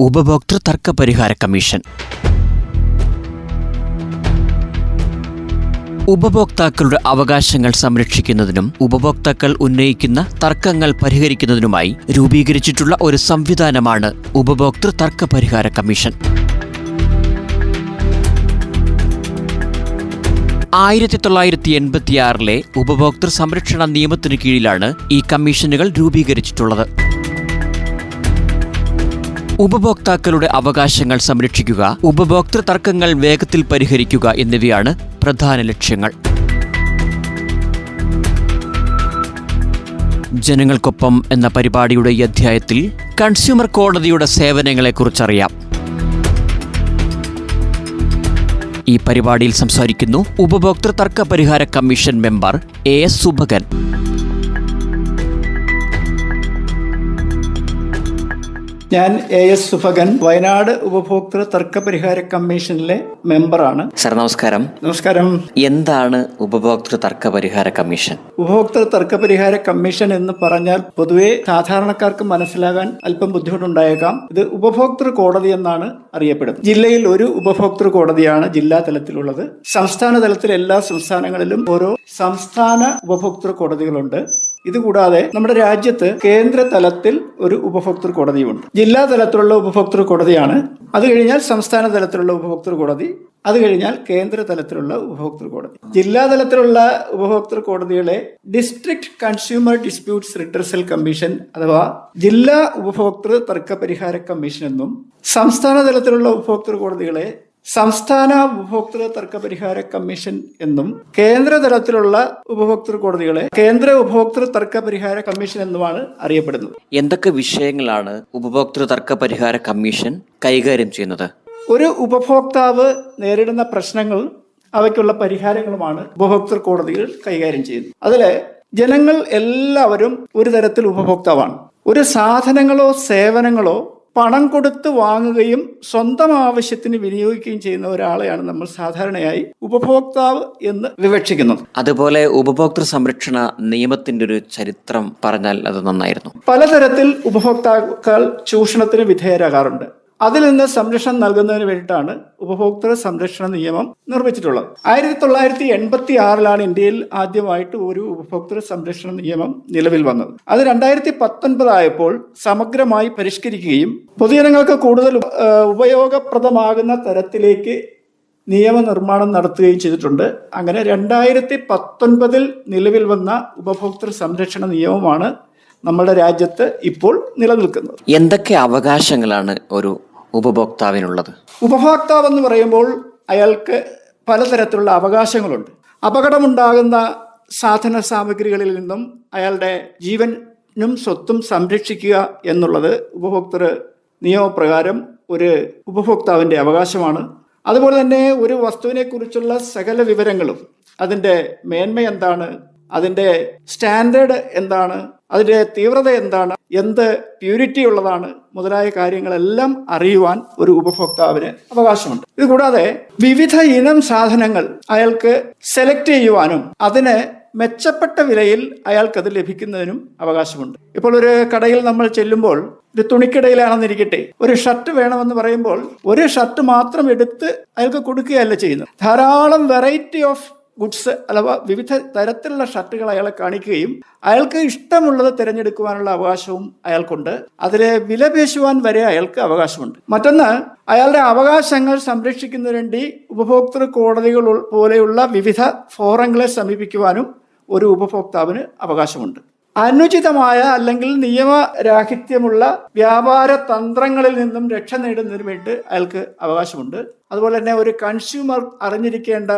ഉപഭോക്തൃ തർക്ക പരിഹാര കമ്മീഷൻ. ഉപഭോക്താക്കളുടെ അവകാശങ്ങൾ സംരക്ഷിക്കുന്നതിനും ഉപഭോക്താക്കൾ ഉന്നയിക്കുന്ന തർക്കങ്ങൾ പരിഹരിക്കുന്നതിനുമായി രൂപീകരിച്ചിട്ടുള്ള ഒരു സംവിധാനമാണ് ഉപഭോക്തൃ തർക്ക പരിഹാര കമ്മീഷൻ. ആയിരത്തി തൊള്ളായിരത്തി എൺപത്തിയാറിലെ ഉപഭോക്തൃ സംരക്ഷണ നിയമത്തിനു കീഴിലാണ് ഈ കമ്മീഷനുകൾ രൂപീകരിച്ചിട്ടുള്ളത്. ഉപഭോക്താക്കളുടെ അവകാശങ്ങൾ സംരക്ഷിക്കുക ഉപഭോക്തൃ തർക്കങ്ങൾ വേഗത്തിൽ പരിഹരിക്കുക എന്നിവയാണ് പ്രധാന ലക്ഷ്യങ്ങൾ. ജനങ്ങൾക്കൊപ്പം എന്ന പരിപാടിയുടെ ഈ അധ്യായത്തിൽ കൺസ്യൂമർ കോടതിയുടെ സേവനങ്ങളെക്കുറിച്ചറിയാം. ഈ പരിപാടിയിൽ സംസാരിക്കുന്നു ഉപഭോക്തൃ തർക്ക പരിഹാര commission member A S Subhakan. ഞാൻ എ എസ് സുഭകൻ വയനാട് ഉപഭോക്തൃ തർക്ക പരിഹാര കമ്മീഷനിലെ മെമ്പറാണ്. സർ നമസ്കാരം. നമസ്കാരം. എന്താണ് ഉപഭോക്തൃ തർക്ക പരിഹാര കമ്മീഷൻ? ഉപഭോക്തൃ തർക്ക പരിഹാര കമ്മീഷൻ എന്ന് പറഞ്ഞാൽ പൊതുവെ സാധാരണക്കാർക്ക് മനസ്സിലാകാൻ അല്പം ബുദ്ധിമുട്ടുണ്ടായേക്കാം. ഇത് ഉപഭോക്തൃ കോടതി എന്നാണ് അറിയപ്പെടുന്നത്. ജില്ലയിൽ ഒരു ഉപഭോക്തൃ കോടതിയാണ് ജില്ലാ തലത്തിലുള്ളത്. സംസ്ഥാന തലത്തിൽ എല്ലാ സംസ്ഥാനങ്ങളിലും ഓരോ സംസ്ഥാന ഉപഭോക്തൃ കോടതികളുണ്ട്. ഇതുകൂടാതെ നമ്മുടെ രാജ്യത്ത് കേന്ദ്ര തലത്തിൽ ഒരു ഉപഭോക്തൃ കോടതിയുണ്ട് ജില്ലാ തലത്തിലുള്ള ഉപഭോക്തൃ കോടതിയാണ്. അത് കഴിഞ്ഞാൽ സംസ്ഥാന തലത്തിലുള്ള ഉപഭോക്തൃ കോടതി. അത് കഴിഞ്ഞാൽ കേന്ദ്ര തലത്തിലുള്ള ഉപഭോക്തൃ കോടതി. ജില്ലാ തലത്തിലുള്ള ഉപഭോക്തൃ കോടതികളെ district consumer disputes redressal commission അഥവാ ജില്ലാ ഉപഭോക്തൃ തർക്ക പരിഹാര കമ്മീഷൻ എന്നും സംസ്ഥാന തലത്തിലുള്ള ഉപഭോക്തൃ കോടതികളെ സംസ്ഥാന ഉപഭോക്തൃ തർക്ക പരിഹാര കമ്മീഷൻ എന്നും കേന്ദ്ര തലത്തിലുള്ള ഉപഭോക്തൃ കോടതികളെ കേന്ദ്ര ഉപഭോക്തൃ തർക്ക പരിഹാര കമ്മീഷൻ എന്നുമാണ് അറിയപ്പെടുന്നത്. എന്തൊക്കെ വിഷയങ്ങളാണ് ഉപഭോക്തൃ തർക്ക പരിഹാര കമ്മീഷൻ കൈകാര്യം ചെയ്യുന്നത്? ഒരു ഉപഭോക്താവ് നേരിടുന്ന പ്രശ്നങ്ങൾ അവയ്ക്കുള്ള പരിഹാരങ്ങളുമാണ് ഉപഭോക്തൃ കോടതികൾ കൈകാര്യം ചെയ്യുന്നത്. അതിലെ ജനങ്ങൾ എല്ലാവരും ഒരു തരത്തിൽ ഉപഭോക്താവാണ്. ഒരു സാധനങ്ങളോ സേവനങ്ങളോ പണം കൊടുത്ത് വാങ്ങുകയും സ്വന്തം ആവശ്യത്തിന് വിനിയോഗിക്കുകയും ചെയ്യുന്ന ഒരാളെയാണ് നമ്മൾ സാധാരണയായി ഉപഭോക്താവ് എന്ന് വിവക്ഷിക്കുന്നത്. അതുപോലെ ഉപഭോക്തൃ സംരക്ഷണ നിയമത്തിന്റെ ഒരു ചരിത്രം പറഞ്ഞാൽ അത് നന്നായിരുന്നു. പലതരത്തിൽ ഉപഭോക്താക്കൾ ചൂഷണത്തിന് വിധേയരാകാറുണ്ട്. അതിൽ നിന്ന് സംരക്ഷണം നൽകുന്നതിന് വേണ്ടിയിട്ടാണ് ഉപഭോക്തൃ സംരക്ഷണ നിയമം നിർമ്മിച്ചിട്ടുള്ളത്. ആയിരത്തി തൊള്ളായിരത്തി എൺപത്തി ആറിലാണ് ഇന്ത്യയിൽ ആദ്യമായിട്ട് ഒരു ഉപഭോക്തൃ സംരക്ഷണ നിയമം നിലവിൽ വന്നത്. അത് രണ്ടായിരത്തി പത്തൊൻപതായപ്പോൾ സമഗ്രമായി പരിഷ്കരിക്കുകയും പൊതുജനങ്ങൾക്ക് കൂടുതൽ ഉപയോഗപ്രദമാകുന്ന തരത്തിലേക്ക് നിയമനിർമ്മാണം നടത്തുകയും ചെയ്തിട്ടുണ്ട്. അങ്ങനെ രണ്ടായിരത്തി പത്തൊൻപതിൽ നിലവിൽ വന്ന ഉപഭോക്തൃ സംരക്ഷണ നിയമമാണ് നമ്മുടെ രാജ്യത്ത് ഇപ്പോൾ നിലനിൽക്കുന്നത്. എന്തൊക്കെ അവകാശങ്ങളാണ് ഒരു ഉപഭോക്താവിനുള്ളത്? ഉപഭോക്താവ് എന്ന് പറയുമ്പോൾ അയാൾക്ക് പലതരത്തിലുള്ള അവകാശങ്ങളുണ്ട്. അപകടമുണ്ടാകുന്ന സാധന സാമഗ്രികളിൽ നിന്നും അയാളുടെ ജീവനും സ്വത്തും സംരക്ഷിക്കുക എന്നുള്ളത് ഉപഭോക്തൃ നിയമപ്രകാരം ഒരു ഉപഭോക്താവിന്റെ അവകാശമാണ്. അതുപോലെ തന്നെ ഒരു വസ്തുവിനെക്കുറിച്ചുള്ള സകല വിവരങ്ങളും അതിന്റെ മേന്മ എന്താണ് അതിന്റെ സ്റ്റാൻഡേർഡ് എന്താണ് അതിന്റെ തീവ്രത എന്താണ് എന്ത് പ്യൂരിറ്റി ഉള്ളതാണ് മുതലായ കാര്യങ്ങളെല്ലാം അറിയുവാൻ ഒരു ഉപഭോക്താവിന് അവകാശമുണ്ട്. ഇത് കൂടാതെ വിവിധ ഇനം സാധനങ്ങൾ അയാൾക്ക് സെലക്ട് ചെയ്യുവാനും അതിന് മെച്ചപ്പെട്ട വിലയിൽ അയാൾക്കത് ലഭിക്കുന്നതിനും അവകാശമുണ്ട്. ഇപ്പോൾ ഒരു കടയിൽ നമ്മൾ ചെല്ലുമ്പോൾ ഒരു തുണിക്കിടയിലാണെന്നിരിക്കട്ടെ ഒരു ഷർട്ട് വേണമെന്ന് പറയുമ്പോൾ ഒരു ഷർട്ട് മാത്രം എടുത്ത് അയാൾക്ക് കൊടുക്കുകയല്ല ചെയ്യുന്നത്. ധാരാളം വെറൈറ്റി ഓഫ് ഗുഡ്സ് അഥവാ വിവിധ തരത്തിലുള്ള ഷർട്ടുകൾ അയാളെ കാണിക്കുകയും അയാൾക്ക് ഇഷ്ടമുള്ളത് തിരഞ്ഞെടുക്കുവാനുള്ള അവകാശവും അയാൾക്കുണ്ട്. അതിലെ വില പേശുവാൻ വരെ അയാൾക്ക് അവകാശമുണ്ട്. മറ്റൊന്ന് അയാളുടെ അവകാശങ്ങൾ സംരക്ഷിക്കുന്നതിന് വേണ്ടി ഉപഭോക്തൃ കോടതികൾ പോലെയുള്ള വിവിധ ഫോറങ്ങളെ സമീപിക്കുവാനും ഒരു ഉപഭോക്താവിന് അവകാശമുണ്ട്. അനുചിതമായ അല്ലെങ്കിൽ നിയമരാഹിത്യമുള്ള വ്യാപാര തന്ത്രങ്ങളിൽ നിന്നും രക്ഷ നേടുന്നതിന് വേണ്ടി അയാൾക്ക് അവകാശമുണ്ട്. അതുപോലെ തന്നെ ഒരു കൺസ്യൂമർ അറിഞ്ഞിരിക്കേണ്ട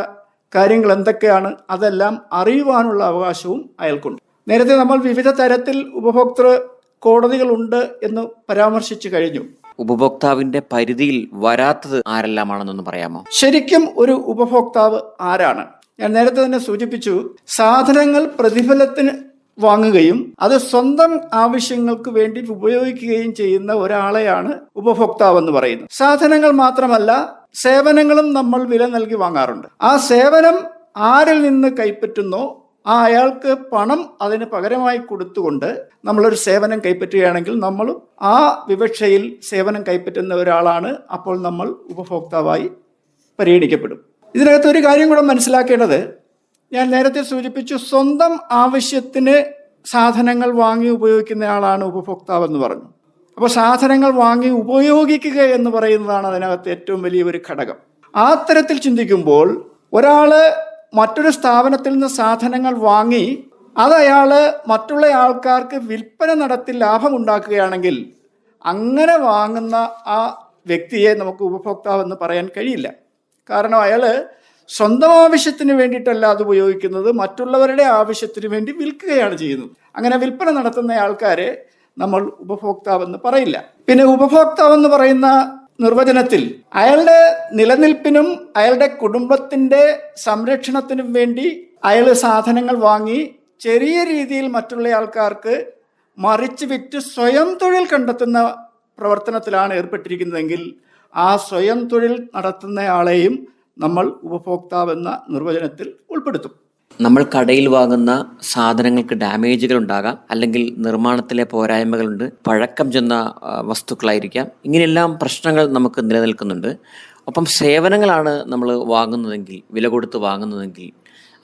കാര്യങ്ങൾ എന്തൊക്കെയാണ് അതെല്ലാം അറിയുവാനുള്ള അവകാശവും അയാൾക്കുണ്ട്. നേരത്തെ നമ്മൾ വിവിധ തരത്തിൽ ഉപഭോക്തൃ കോടതികളുണ്ട് എന്ന് പരാമർശിച്ചു കഴിഞ്ഞു. ഉപഭോക്താവിന്റെ പരിധിയിൽ വരാത്തത് ആരെല്ലാമാണെന്നൊന്ന് പറയാമോ? ശരിക്കും ഒരു ഉപഭോക്താവ് ആരാണ്? ഞാൻ നേരത്തെ തന്നെ സൂചിപ്പിച്ചു സാധനങ്ങൾ പ്രതിഫലത്തിന് വാങ്ങുകയും അത് സ്വന്തം ആവശ്യങ്ങൾക്ക് വേണ്ടി ഉപയോഗിക്കുകയും ചെയ്യുന്ന ഒരാളെയാണ് ഉപഭോക്താവ് എന്ന് പറയുന്നത്. സാധനങ്ങൾ മാത്രമല്ല സേവനങ്ങളും നമ്മൾ വില നൽകി വാങ്ങാറുണ്ട്. ആ സേവനം ആരിൽ നിന്ന് കൈപ്പറ്റുന്നോ ആ അയാൾക്ക് പണം അതിന് പകരമായി കൊടുത്തുകൊണ്ട് നമ്മളൊരു സേവനം കൈപ്പറ്റുകയാണെങ്കിൽ നമ്മൾ ആ വിവക്ഷയിൽ സേവനം കൈപ്പറ്റുന്ന ഒരാളാണ്. അപ്പോൾ നമ്മൾ ഉപഭോക്താവായി പരിഗണിക്കപ്പെടും. ഇതിനകത്ത് ഒരു കാര്യം കൂടെ മനസ്സിലാക്കേണ്ടത്. ഞാൻ നേരത്തെ സൂചിപ്പിച്ചു സ്വന്തം ആവശ്യത്തിന് സാധനങ്ങൾ വാങ്ങി ഉപയോഗിക്കുന്ന ആളാണ് ഉപഭോക്താവ് എന്ന് പറഞ്ഞു. അപ്പോൾ സാധനങ്ങൾ വാങ്ങി ഉപയോഗിക്കുക എന്ന് പറയുന്നതാണ് അതിനകത്ത് ഏറ്റവും വലിയ ഒരു ഘടകം. ആ തരത്തിൽ ചിന്തിക്കുമ്പോൾ ഒരാൾ മറ്റൊരു സ്ഥാപനത്തിൽ നിന്ന് സാധനങ്ങൾ വാങ്ങി അത് അയാൾ മറ്റുള്ള ആൾക്കാർക്ക് വിൽപ്പന നടത്തി ലാഭം ഉണ്ടാക്കുകയാണെങ്കിൽ അങ്ങനെ വാങ്ങുന്ന ആ വ്യക്തിയെ നമുക്ക് ഉപഭോക്താവ് എന്ന് പറയാൻ കഴിയില്ല. കാരണം അയാൾ സ്വന്തം ആവശ്യത്തിന് വേണ്ടിയിട്ടല്ല അത് ഉപയോഗിക്കുന്നത് മറ്റുള്ളവരുടെ ആവശ്യത്തിന് വേണ്ടി വിൽക്കുകയാണ് ചെയ്യുന്നത്. അങ്ങനെ വിൽപ്പന നടത്തുന്ന ആൾക്കാരെ നമ്മൾ ഉപഭോക്താവെന്ന് പറയില്ല. പിന്നെ ഉപഭോക്താവെന്ന് പറയുന്ന നിർവചനത്തിൽ അയാളുടെ നിലനിൽപ്പിനും അയാളുടെ കുടുംബത്തിന്റെ സംരക്ഷണത്തിനും വേണ്ടി അയാൾ സാധനങ്ങൾ വാങ്ങി ചെറിയ രീതിയിൽ മറ്റുള്ള ആൾക്കാർക്ക് മറിച്ച് വിറ്റ് സ്വയം തൊഴിൽ കണ്ടെത്തുന്ന പ്രവർത്തനത്തിലാണ് ഏർപ്പെട്ടിരിക്കുന്നതെങ്കിൽ ആ സ്വയം തൊഴിൽ നടത്തുന്നയാളെയും നമ്മൾ ഉപഭോക്താവെന്ന നിർവചനത്തിൽ ഉൾപ്പെടുത്തും. നമ്മൾ കടയിൽ വാങ്ങുന്ന സാധനങ്ങൾക്ക് ഡാമേജുകൾ ഉണ്ടാകാം അല്ലെങ്കിൽ നിർമ്മാണത്തിലെ പോരായ്മകളുണ്ട് പഴക്കം ചെന്ന വസ്തുക്കളായിരിക്കാം. ഇങ്ങനെയെല്ലാം പ്രശ്നങ്ങൾ നമുക്ക് നിലനിൽക്കുന്നുണ്ട്. ഒപ്പം സേവനങ്ങളാണ് നമ്മൾ വാങ്ങുന്നതെങ്കിൽ വില കൊടുത്ത് വാങ്ങുന്നതെങ്കിൽ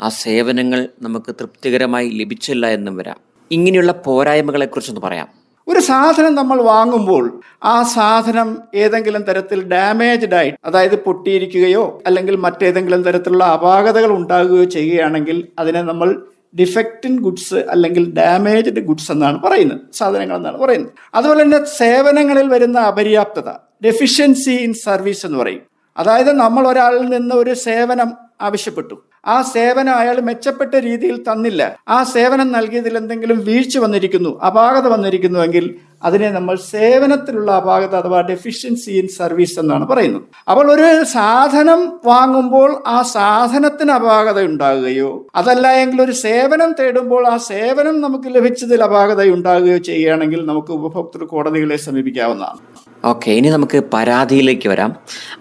ആ സേവനങ്ങൾ നമുക്ക് തൃപ്തികരമായി ലഭിച്ചില്ല എന്നും വരാം. ഇങ്ങനെയുള്ള പോരായ്മകളെക്കുറിച്ചൊന്ന് പറയാം. ഒരു സാധനം നമ്മൾ വാങ്ങുമ്പോൾ ആ സാധനം ഏതെങ്കിലും തരത്തിൽ ഡാമേജ്ഡ് ആയിട്ട് അതായത് പൊട്ടിയിരിക്കുകയോ അല്ലെങ്കിൽ മറ്റേതെങ്കിലും തരത്തിലുള്ള അപാകതകൾ ഉണ്ടാകുകയോ ചെയ്യുകയാണെങ്കിൽ അതിനെ നമ്മൾ ഡിഫക്റ്റിൻ ഗുഡ്സ് അല്ലെങ്കിൽ ഡാമേജ്ഡ് ഗുഡ്സ് എന്നാണ് പറയുന്നത് സാധനങ്ങൾ എന്നാണ് പറയുന്നത്. അതുപോലെ തന്നെ സേവനങ്ങളിൽ വരുന്ന അപര്യാപ്തത ഡെഫിഷ്യൻസി ഇൻ സർവീസ് എന്ന് പറയും. അതായത് നമ്മൾ ഒരാളിൽ നിന്ന് ഒരു സേവനം ആവശ്യപ്പെട്ടു. ആ സേവനം അയാൾ മെച്ചപ്പെട്ട രീതിയിൽ തന്നില്ല. ആ സേവനം നൽകിയതിൽ എന്തെങ്കിലും വീഴ്ച വന്നിരിക്കുന്നു അപാകത വന്നിരിക്കുന്നുവെങ്കിൽ അതിനെ നമ്മൾ സേവനത്തിലുള്ള അപാകത അഥവാ ഡെഫിഷ്യൻസി ഇൻ സർവീസ് എന്നാണ് പറയുന്നത്. അപ്പോൾ ഒരു സാധനം വാങ്ങുമ്പോൾ ആ സാധനത്തിന് അപാകത ഉണ്ടാകുകയോ അതല്ല എങ്കിൽ ഒരു സേവനം തേടുമ്പോൾ ആ സേവനം നമുക്ക് ലഭിച്ചതിൽ അപാകത ഉണ്ടാകുകയോ ചെയ്യുകയാണെങ്കിൽ നമുക്ക് ഉപഭോക്തൃ കോടതികളെ സമീപിക്കാവുന്നതാണ്. ഓക്കെ ഇനി നമുക്ക് പരാതിയിലേക്ക് വരാം.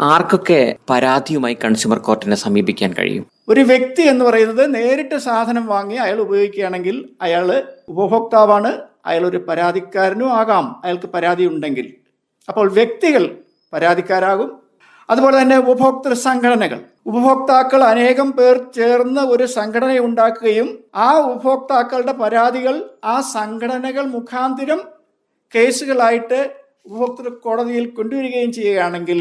ആർക്കൊക്കെ പരാതിയുമായി കൺസ്യൂമർ കോർട്ടിനെ സമീപിക്കാൻ കഴിയും? ഒരു വ്യക്തി എന്ന് പറയുന്നത് നേരിട്ട് സാധനം വാങ്ങി അയാൾ ഉപയോഗിക്കുകയാണെങ്കിൽ അയാൾ ഉപഭോക്താവാണ് അയാൾ ഒരു പരാതിക്കാരനും ആകാം അയാൾക്ക് പരാതി ഉണ്ടെങ്കിൽ. അപ്പോൾ വ്യക്തികൾ പരാതിക്കാരാകും. അതുപോലെ തന്നെ ഉപഭോക്തൃ സംഘടനകൾ. ഉപഭോക്താക്കൾ അനേകം പേർ ചേർന്ന് ഒരു സംഘടന ഉണ്ടാക്കുകയും ആ ഉപഭോക്താക്കളുടെ പരാതികൾ ആ സംഘടനകൾ മുഖാന്തിരം കേസുകളായിട്ട് ഉപഭോക്തൃ കോടതിയിൽ കൊണ്ടുവരികയും ചെയ്യുകയാണെങ്കിൽ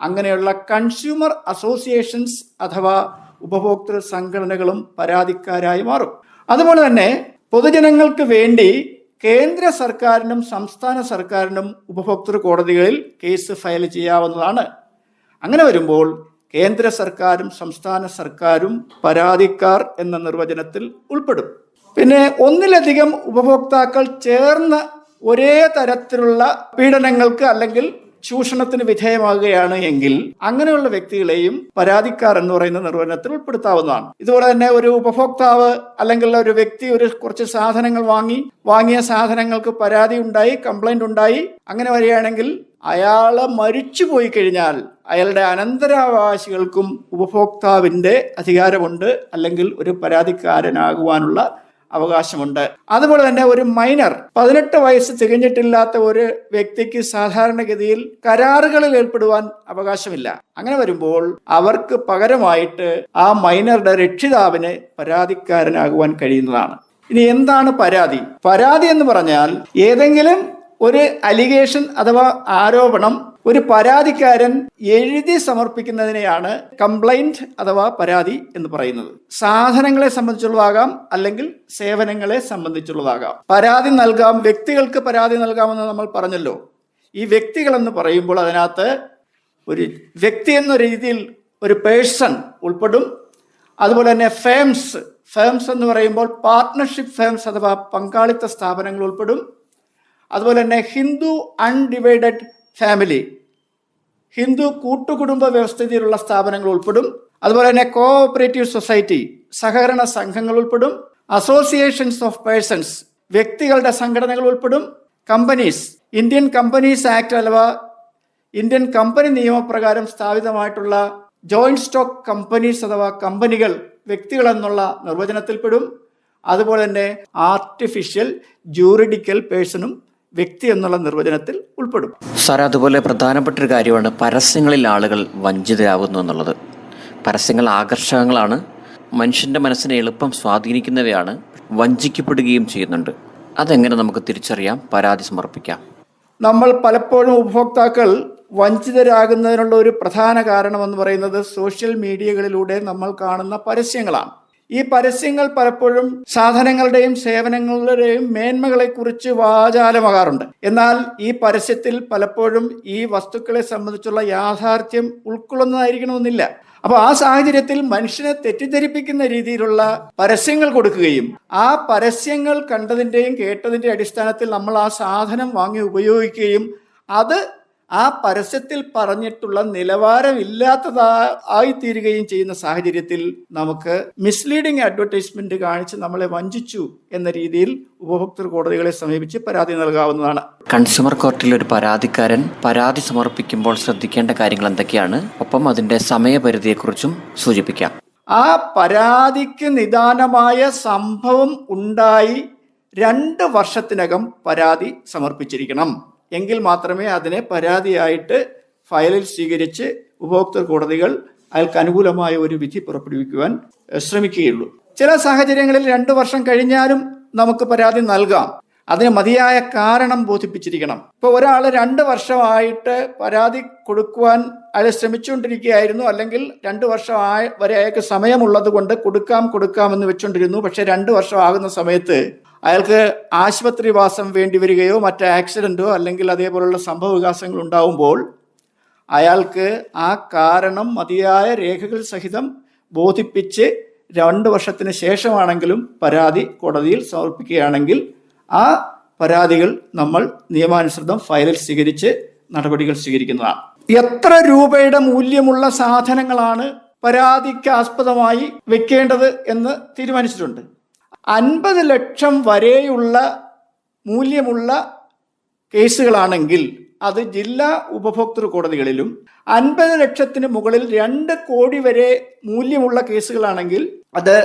അങ്ങനെയുള്ള കൺസ്യൂമർ അസോസിയേഷൻസ് അഥവാ ഉപഭോക്തൃ സംഘടനകളും പരാതിക്കാരായി മാറും. അതുപോലെ തന്നെ പൊതുജനങ്ങൾക്ക് വേണ്ടി കേന്ദ്ര സർക്കാരിനും സംസ്ഥാന സർക്കാരിനും ഉപഭോക്തൃ കോടതികളിൽ കേസ് ഫയൽ ചെയ്യാവുന്നതാണ്. അങ്ങനെ വരുമ്പോൾ കേന്ദ്ര സർക്കാരും സംസ്ഥാന സർക്കാരും പരാതിക്കാർ എന്ന നിർവചനത്തിൽ ഉൾപ്പെടും. പിന്നെ ഒന്നിലധികം ഉപഭോക്താക്കൾ ചേർന്ന് ഒരേ തരത്തിലുള്ള പീഡനങ്ങൾക്ക് അല്ലെങ്കിൽ ചൂഷണത്തിന് വിധേയമാകുകയാണ് എങ്കിൽ അങ്ങനെയുള്ള വ്യക്തികളെയും പരാതിക്കാർ എന്ന് പറയുന്ന നിർവചനത്തിൽ ഉൾപ്പെടുത്താവുന്നതാണ്. ഇതുപോലെ തന്നെ ഒരു ഉപഭോക്താവ് അല്ലെങ്കിൽ ഒരു വ്യക്തി ഒരു കുറച്ച് സാധനങ്ങൾ വാങ്ങി വാങ്ങിയ സാധനങ്ങൾക്ക് പരാതി ഉണ്ടായി കംപ്ലൈന്റ് ഉണ്ടായി അങ്ങനെ വരികയാണെങ്കിൽ അയാളെ മരിച്ചു പോയി കഴിഞ്ഞാൽ അയാളുടെ അനന്തരാവകാശികൾക്കും ഉപഭോക്താവിന്റെ അധികാരമുണ്ട് അല്ലെങ്കിൽ ഒരു പരാതിക്കാരനാകുവാനുള്ള അവകാശമുണ്ട്. അതുപോലെ തന്നെ ഒരു മൈനർ പതിനെട്ട് വയസ്സ് തികഞ്ഞിട്ടില്ലാത്ത ഒരു വ്യക്തിക്ക് സാധാരണഗതിയിൽ കരാറുകളിൽ ഏർപ്പെടുവാൻ അവകാശമില്ല. അങ്ങനെ വരുമ്പോൾ അവർക്ക് പകരമായിട്ട് ആ മൈനറുടെ രക്ഷിതാവിന് പരാതിക്കാരനാകുവാൻ കഴിയുന്നതാണ്. ഇനി എന്താണ് പരാതി? പരാതി എന്ന് പറഞ്ഞാൽ ഏതെങ്കിലും ഒരു അലിഗേഷൻ അഥവാ ആരോപണം ഒരു പരാതിക്കാരൻ എഴുതി സമർപ്പിക്കുന്നതിനെയാണ് കംപ്ലൈന്റ് അഥവാ പരാതി എന്ന് പറയുന്നത്. സാധനങ്ങളെ സംബന്ധിച്ചുള്ളതാകാം അല്ലെങ്കിൽ സേവനങ്ങളെ സംബന്ധിച്ചുള്ളതാകാം. പരാതി നൽകാം വ്യക്തികൾക്ക് പരാതി നൽകാമെന്ന് നമ്മൾ പറഞ്ഞല്ലോ. ഈ വ്യക്തികളെന്ന് പറയുമ്പോൾ അതിനകത്ത് ഒരു വ്യക്തി എന്ന രീതിയിൽ ഒരു പേഴ്സൺ ഉൾപ്പെടും. അതുപോലെ തന്നെ ഫേംസ് ഫേംസ് എന്ന് പറയുമ്പോൾ പാർട്ട്ണർഷിപ്പ് ഫേംസ് അഥവാ പങ്കാളിത്ത സ്ഥാപനങ്ങൾ ഉൾപ്പെടും. അതുപോലെ തന്നെ ഹിന്ദു അൺഡിവൈഡഡ് ഫാമിലി. ഹിന്ദു കൂട്ടുകുടുംബ വ്യവസ്ഥിതിയിലുള്ള സ്ഥാപനങ്ങൾ ഉൾപ്പെടും. അതുപോലെ തന്നെ കോഓപ്പറേറ്റീവ് സൊസൈറ്റി സഹകരണ സംഘങ്ങൾ ഉൾപ്പെടും. അസോസിയേഷൻസ് ഓഫ് പേഴ്സൺസ് വ്യക്തികളുടെ സംഘടനകൾ ഉൾപ്പെടും. കമ്പനീസ് ഇന്ത്യൻ കമ്പനീസ് ആക്ട് അഥവാ ഇന്ത്യൻ കമ്പനി നിയമപ്രകാരം സ്ഥാപിതമായിട്ടുള്ള ജോയിന്റ് സ്റ്റോക്ക് കമ്പനീസ് അഥവാ കമ്പനികൾ വ്യക്തികൾ എന്നുള്ള നിർവചനത്തിൽപ്പെടും. അതുപോലെ തന്നെ ആർട്ടിഫിഷ്യൽ ജൂറിഡിക്കൽ പേഴ്സണും വ്യക്തി എന്നുള്ള നിർവചനത്തിൽ ഉൾപ്പെടും. സാർ അതുപോലെ പ്രധാനപ്പെട്ട ഒരു കാര്യമാണ് പരസ്യങ്ങളിൽ ആളുകൾ വഞ്ചിതരാകുന്നു എന്നുള്ളത്. പരസ്യങ്ങൾ ആകർഷകങ്ങളാണ്. മനുഷ്യന്റെ മനസ്സിനെ എളുപ്പം സ്വാധീനിക്കുന്നവയാണ് വഞ്ചിക്കപ്പെടുകയും ചെയ്യുന്നുണ്ട്. അതെങ്ങനെ നമുക്ക് തിരിച്ചറിയാം? പരാതി സമർപ്പിക്കാം. നമ്മൾ പലപ്പോഴും ഉപഭോക്താക്കൾ വഞ്ചിതരാകുന്നതിനുള്ള ഒരു പ്രധാന കാരണമെന്ന് പറയുന്നത് സോഷ്യൽ മീഡിയകളിലൂടെ നമ്മൾ കാണുന്ന പരസ്യങ്ങളാണ്. ഈ പരസ്യങ്ങൾ പലപ്പോഴും സാധനങ്ങളുടെയും സേവനങ്ങളുടെയും മേന്മകളെക്കുറിച്ച് വാചാലമാകാറുണ്ട്. എന്നാൽ ഈ പരസ്യത്തിൽ പലപ്പോഴും ഈ വസ്തുക്കളെ സംബന്ധിച്ചുള്ള യാഥാർത്ഥ്യം ഉൾക്കൊള്ളുന്നതായിരിക്കണമെന്നില്ല. അപ്പോൾ ആ സാഹചര്യത്തിൽ മനുഷ്യനെ തെറ്റിദ്ധരിപ്പിക്കുന്ന രീതിയിലുള്ള പരസ്യങ്ങൾ കൊടുക്കുകയും ആ പരസ്യങ്ങൾ കണ്ടതിന്റെയും കേട്ടതിന്റെ അടിസ്ഥാനത്തിൽ നമ്മൾ ആ സാധനം വാങ്ങി ഉപയോഗിക്കുകയും അത് ആ പരസ്യത്തിൽ പറഞ്ഞിട്ടുള്ള നിലവാരമില്ലാത്തതാ ആയിത്തീരുകയും ചെയ്യുന്ന സാഹചര്യത്തിൽ നമുക്ക് മിസ്ലീഡിംഗ് അഡ്വർടൈസ്മെന്റ് കാണിച്ച് നമ്മളെ വഞ്ചിച്ചു എന്ന രീതിയിൽ ഉപഭോക്തൃ കോടതികളെ സമീപിച്ച് പരാതി നൽകാവുന്നതാണ്. കൺസ്യൂമർ കോർട്ടിൽ ഒരു പരാതിക്കാരൻ പരാതി സമർപ്പിക്കുമ്പോൾ ശ്രദ്ധിക്കേണ്ട കാര്യങ്ങൾ എന്തൊക്കെയാണ്? ഒപ്പം അതിന്റെ സമയപരിധിയെക്കുറിച്ചും സൂചിപ്പിക്കാം. ആ പരാതിക്ക് നിദാനമായ സംഭവം ഉണ്ടായി രണ്ട് വർഷത്തിനകം പരാതി സമർപ്പിച്ചിരിക്കണം. എങ്കിൽ മാത്രമേ അതിനെ പരാതിയായിട്ട് ഫയലിൽ സ്വീകരിച്ച് ഉപഭോക്തൃ കോടതികൾ അയാൾക്ക് അനുകൂലമായ ഒരു വിധി പുറപ്പെടുവിക്കുവാൻ ശ്രമിക്കുകയുള്ളൂ. ചില സാഹചര്യങ്ങളിൽ രണ്ടു വർഷം കഴിഞ്ഞാലും നമുക്ക് പരാതി നൽകാം. അതിന് മതിയായ കാരണം ബോധിപ്പിച്ചിരിക്കണം. ഇപ്പൊ ഒരാൾ രണ്ട് വർഷമായിട്ട് പരാതി കൊടുക്കുവാൻ അയാൾ ശ്രമിച്ചുകൊണ്ടിരിക്കുകയായിരുന്നു. അല്ലെങ്കിൽ രണ്ട് വർഷമായ വരെ അയാൾക്ക് സമയമുള്ളത് കൊണ്ട് കൊടുക്കാം കൊടുക്കാം എന്ന് വെച്ചുകൊണ്ടിരുന്നു. പക്ഷേ രണ്ട് വർഷം ആകുന്ന സമയത്ത് അയാൾക്ക് ആശുപത്രിവാസം വേണ്ടി വരികയോ മറ്റ് ആക്സിഡന്റോ അല്ലെങ്കിൽ അതേപോലുള്ള സംഭവ വികാസങ്ങൾ ഉണ്ടാവുമ്പോൾ അയാൾക്ക് ആ കാരണം മതിയായ രേഖകൾ സഹിതം ബോധിപ്പിച്ച് രണ്ട് വർഷത്തിന് ശേഷമാണെങ്കിലും പരാതി കോടതിയിൽ സമർപ്പിക്കുകയാണെങ്കിൽ ആ പരാതികൾ നമ്മൾ നിയമാനുസൃതം ഫയലിൽ സ്വീകരിച്ച് നടപടികൾ സ്വീകരിക്കുന്നതാണ്. എത്ര രൂപയുടെ മൂല്യമുള്ള സാധനങ്ങളാണ് പരാതിക്ക് ആസ്പദമായി വെക്കേണ്ടത് എന്ന് തീരുമാനിച്ചിട്ടുണ്ട്. അൻപത് ലക്ഷം വരെയുള്ള മൂല്യമുള്ള കേസുകളാണെങ്കിൽ അത് ജില്ലാ ഉപഭോക്തൃ കോടതികളിലും അൻപത് ലക്ഷത്തിന് മുകളിൽ രണ്ട് കോടി വരെ മൂല്യമുള്ള കേസുകളാണെങ്കിൽ അത്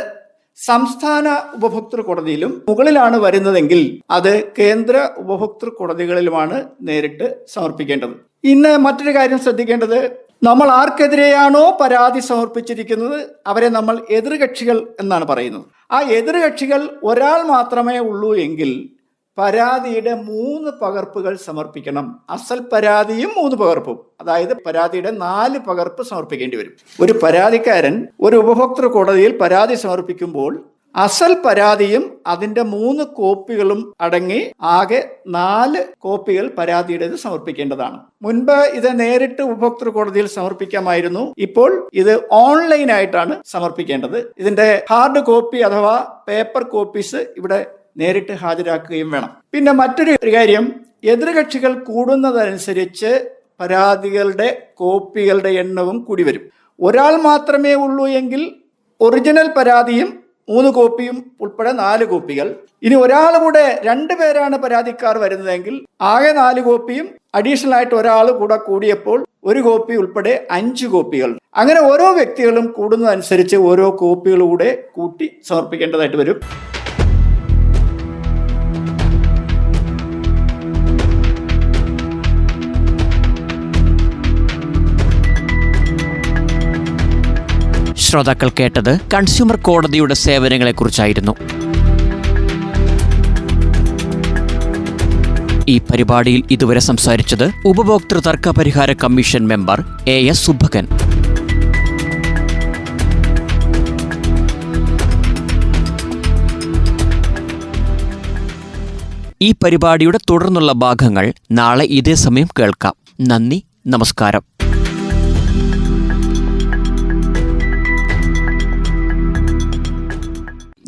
സംസ്ഥാന ഉപഭോക്തൃ കോടതിയിലും മുകളിലാണ് വരുന്നതെങ്കിൽ അത് കേന്ദ്ര ഉപഭോക്തൃ കോടതികളിലുമാണ് നേരിട്ട് സമർപ്പിക്കേണ്ടത്. ഇന്ന് മറ്റൊരു കാര്യം ശ്രദ്ധിക്കേണ്ടത് നമ്മൾ ആർക്കെതിരെയാണോ പരാതി സമർപ്പിച്ചിരിക്കുന്നത് അവരെ നമ്മൾ എതിർകക്ഷികൾ എന്നാണ് പറയുന്നത്. ആ എതിർകക്ഷികൾ ഒരാൾ മാത്രമേ ഉള്ളൂ എങ്കിൽ പരാതിയുടെ മൂന്ന് പകർപ്പുകൾ സമർപ്പിക്കണം. അസൽ പരാതിയും മൂന്ന് പകർപ്പും. അതായത് പരാതിയുടെ നാല് പകർപ്പ് സമർപ്പിക്കേണ്ടി വരും. ഒരു പരാതിക്കാരൻ ഒരു ഉപഭോക്തൃ കോടതിയിൽ പരാതി സമർപ്പിക്കുമ്പോൾ അസൽ പരാതിയും അതിന്റെ മൂന്ന് കോപ്പികളും അടങ്ങി ആകെ നാല് കോപ്പികൾ പരാതിയുടേത് സമർപ്പിക്കേണ്ടതാണ്. മുൻപ് ഇത് നേരിട്ട് ഉപഭോക്തൃ കോടതിയിൽ സമർപ്പിക്കാമായിരുന്നു. ഇപ്പോൾ ഇത് ഓൺലൈനായിട്ടാണ് സമർപ്പിക്കേണ്ടത്. ഇതിന്റെ ഹാർഡ് കോപ്പി അഥവാ പേപ്പർ കോപ്പീസ് ഇവിടെ നേരിട്ട് ഹാജരാക്കുകയും വേണം. പിന്നെ മറ്റൊരു കാര്യം എതിർകക്ഷികൾ കൂടുന്നതനുസരിച്ച് പരാതികളുടെ കോപ്പികളുടെ എണ്ണവും കൂടി വരും. ഒരാൾ മാത്രമേ ഉള്ളൂ എങ്കിൽ ഒറിജിനൽ പരാതിയും മൂന്ന് കോപ്പിയും ഉൾപ്പെടെ നാല് കോപ്പികൾ. ഇനി ഒരാൾ കൂടെ രണ്ടു പേരാണ് പരാതിക്കാർ വരുന്നതെങ്കിൽ ആകെ നാല് കോപ്പിയും അഡീഷണൽ ആയിട്ട് ഒരാൾ കൂടെ കൂടിയപ്പോൾ ഒരു കോപ്പി ഉൾപ്പെടെ അഞ്ച് കോപ്പികൾ. അങ്ങനെ ഓരോ വ്യക്തികളും കൂടുന്നതനുസരിച്ച് ഓരോ കോപ്പികളൂടെ കൂട്ടി സമർപ്പിക്കേണ്ടതായിട്ട് വരും. ശ്രോതാക്കൾ കേട്ടത് കൺസ്യൂമർ കോടതിയുടെ സേവനങ്ങളെക്കുറിച്ചായിരുന്നു. ഈ പരിപാടിയിൽ ഇതുവരെ സംസാരിച്ചത് ഉപഭോക്തൃ തർക്ക പരിഹാര commission member A S Subhakan ഈ പരിപാടിയുടെ തുടർന്നുള്ള ഭാഗങ്ങൾ നാളെ ഇതേ സമയം കേൾക്കാം. നന്ദി നമസ്കാരം.